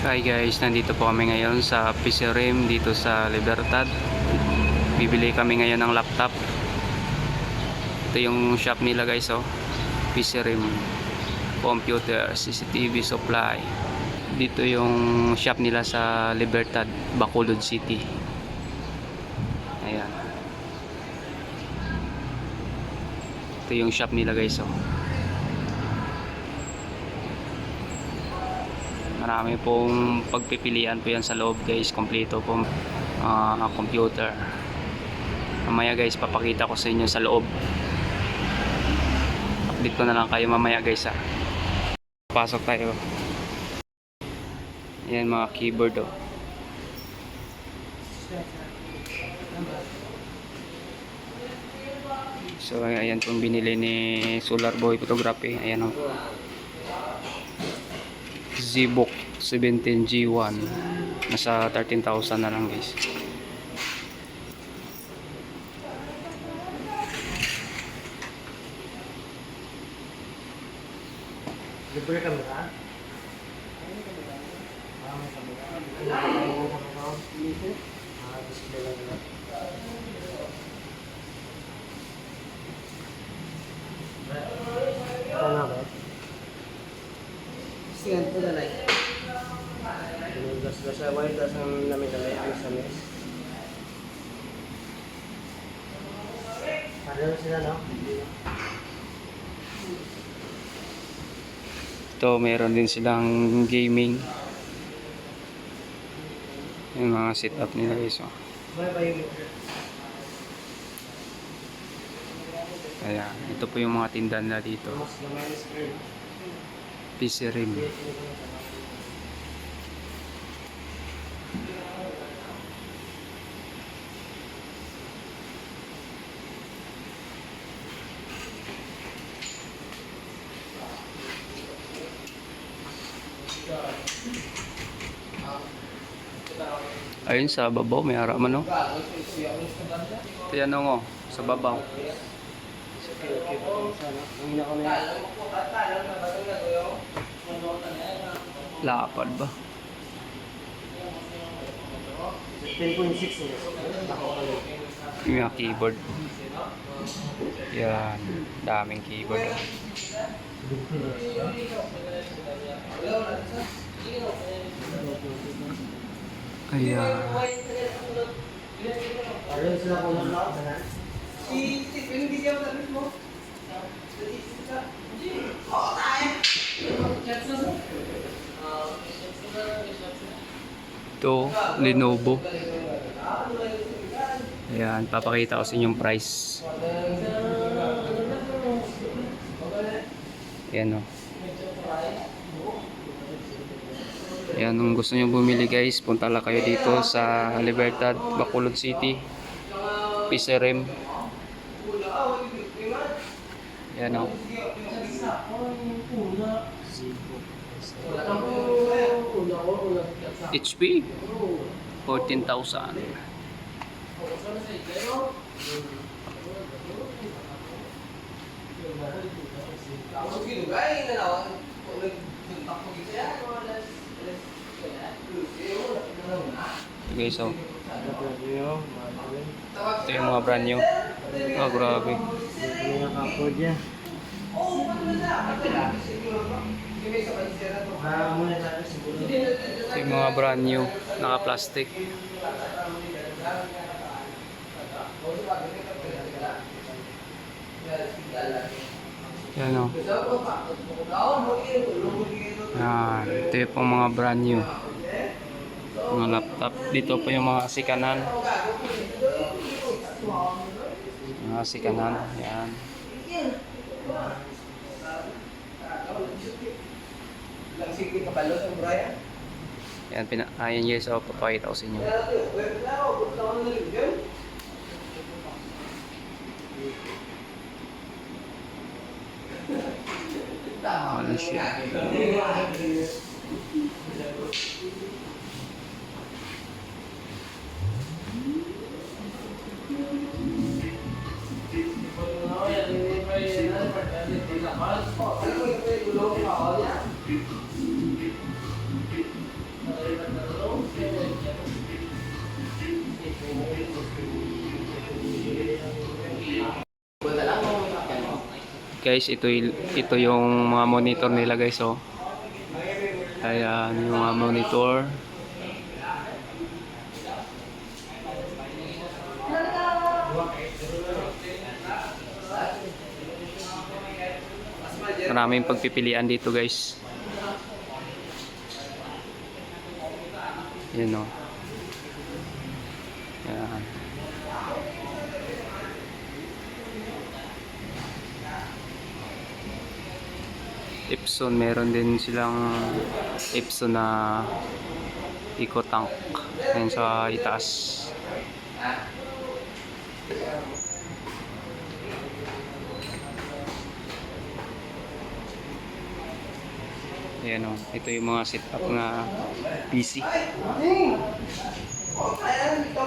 Hi guys, nandito po kami ngayon sa PC Rim dito sa Libertad. Bibili kami ngayon ng laptop. Ito yung shop nila guys oh. PC Rim. Computer, CCTV supply. Dito yung shop nila sa Libertad, Bacolod City. Ayan. Ito yung shop nila guys oh. Marami pong pagpipilian po yan sa loob guys. Kompleto pong ah, computer. Mamaya guys, papakita ko sa inyo sa loob. Update ko na lang kayo mamaya guys ha. Pasok tayo. Yan mga keyboard oh. So ayan pong binili ni Solar Boy Photography. Ayan oh. Zbook 17G1 nasa 13,000 na lang guys Libre ka? Ah, may kamera. Ah, display lang nila. Ito na ba? Siyan po na lang. Pinugas-gas sa wire, tapos ang namin nalay ang sa mes. Sila, no? ito meron din silang gaming yung mga setup nila guys oh. Ayan, ito po yung mga tindahan dito na screen? PC Rim ayun sa babaw may haraman no ito yan oh, sa babaw lapad ba 10.6 years. Ako ko lang. yung mga keyboard yan daming keyboard oh. ayan Pareho sila kung ano na. Si Stephen, hindi siya matamis mo. Oo, tayo. ito Lenovo ayan papakita ko sa inyong price ayan o ayan kung gusto nyo bumili guys punta lang kayo dito sa Libertad Bacolod City PCRM ayan o HP 14,000 Ito guys oh ito yung mga brand new. Oh grabe. Ito yung mga brand new naka plastic yan o yan ito yung mga brand new mga laptop. Dito pa yung mga sikanan mga sikanan yan. Yan pina ayan guys so papakita ko sa inyo. Ano siya Guys, ito ito yung mga monitor nila guys oh. Ayan, yung mga monitor. Maraming pagpipilian dito guys. Yan o. Epson, meron din silang Epson na eco tank. Yan sa itaas. Ayan o. Ito yung mga setup na PC. Oh, ayan. Ito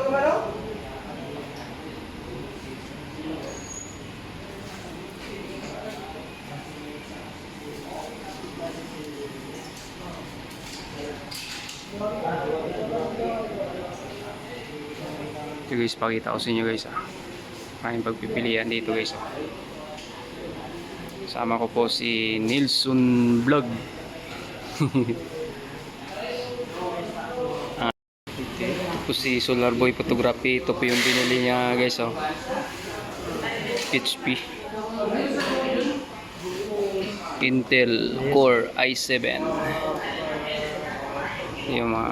Ito guys, pakita ko sa inyo guys ah. Maraming pagpipilian dito guys ah. Sama ko po si Nilson Vlog. ah, ito po si Solar Boy Photography. Ito po yung binili niya guys oh. HP. Intel Core i7 yung mga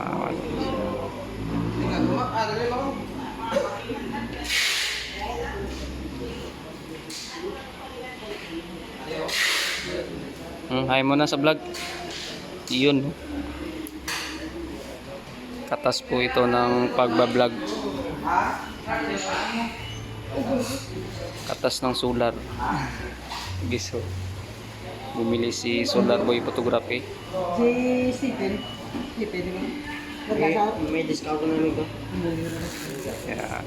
Hmm, hi mo na sa vlog. Yun. Katas po ito ng pagbablog. Katas ng solar. Giso. Bumili si Solar Boy Photography. J7. Hindi, pwede mo. May, may discount namin ko. Yeah.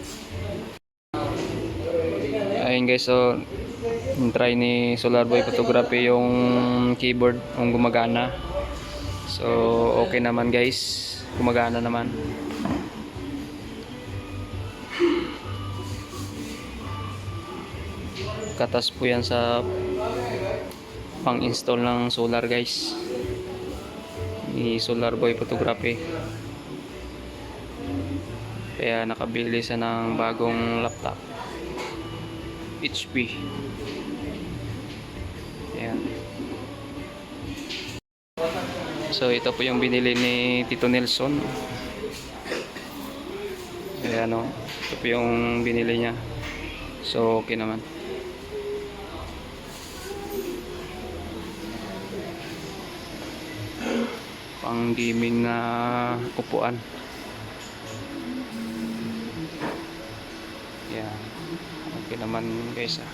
Ayun guys, so try ni Solarboy Photography yung keyboard kung gumagana. So okay naman guys, gumagana naman. Katas po yan sa pang-install ng solar guys. Ni Solar Boy Photography. Kaya nakabili siya ng bagong laptop. HP. Ayan. So ito po yung binili ni Tito Nelson. Ayan o. Ito po yung binili niya. So okay naman. Pang gaming na upuan. Yan. Okay naman guys ah.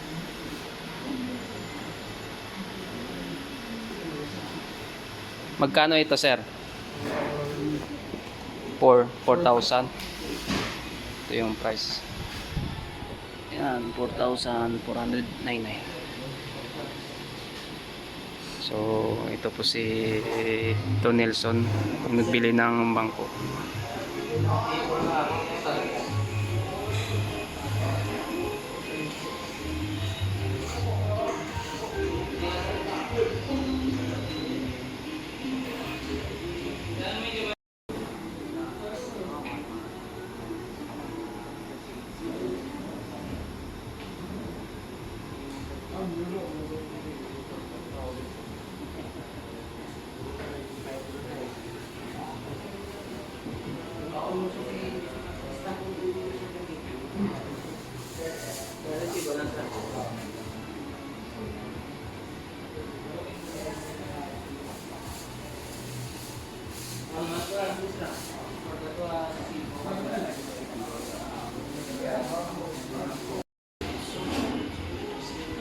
Magkano ito sir? 4 4,000. Ito yung price. Yan, 4,499. So, ito po si Ito Nelson nagbili ng bangko.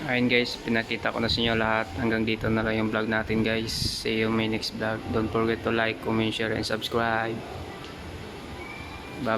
Ayun guys, pinakita ko na sa inyo lahat. Hanggang dito na lang yung vlog natin guys. See you my next vlog. Don't forget to like, comment, share, and subscribe. Bye